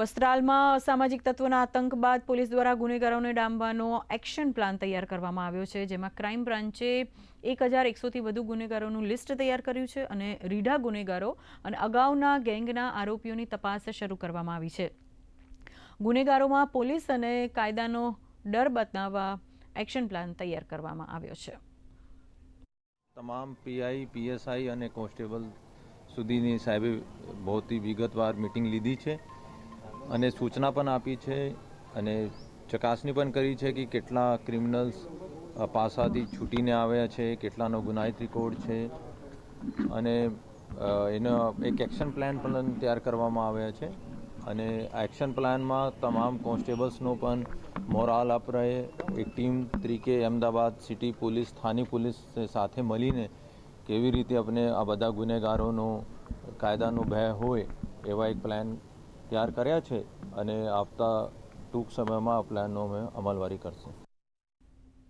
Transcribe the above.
વસ્ત્રાલમાં અસામાજિક તત્વોના આતંક બાદ પોલીસ દ્વારા ગુનેગારોને ડામવાનો એક્શન પ્લાન તૈયાર કરવામાં આવ્યો છે, જેમાં ક્રાઇમ બ્રાન્ચે એક હજાર એકસોથી વધુ ગુનેગારોનું લિસ્ટ તૈયાર કર્યું છે અને રીઢા ગુનેગારો અને અગાઉના ગેંગના આરોપીઓની તપાસ શરૂ કરવામાં આવી છે. ગુનેગારોમાં પોલીસ અને કાયદાનો ડર બતાવવા એક્શન પ્લાન તૈયાર કરવામાં આવ્યો છે. તમામ પીઆઈ, પીએસઆઈ અને કોન્સ્ટેબલ સુધીની સાહેબે બહુથી વિગતવાર મિટિંગ લીધી છે. અને સૂચના પણ આપી છે અને ચકાસણી પણ કરી છે કે કેટલા ક્રિમિનલ્સ પાસાથી છૂટીને આવ્યા છે, કેટલાનો ગુનાહિત રેકોર્ડ છે અને એનો એક એક્શન પ્લાન પણ તૈયાર કરવામાં આવ્યા છે અને એક્શન પ્લાનમાં તમામ કોન્સ્ટેબલ્સનો પણ મોરાલ અપ રહે, એક ટીમ તરીકે અમદાવાદ સિટી પોલીસ, સ્થાનિક પોલીસ સાથે મળીને કેવી રીતે આપણે આ બધા ગુનેગારોનો, કાયદાનો ભય હોય એવા એક પ્લાન તૈયાર કર્યા છે અને આવતા ટૂંક સમયમાં આ પ્લાનનો અમે અમલવારી કરશું.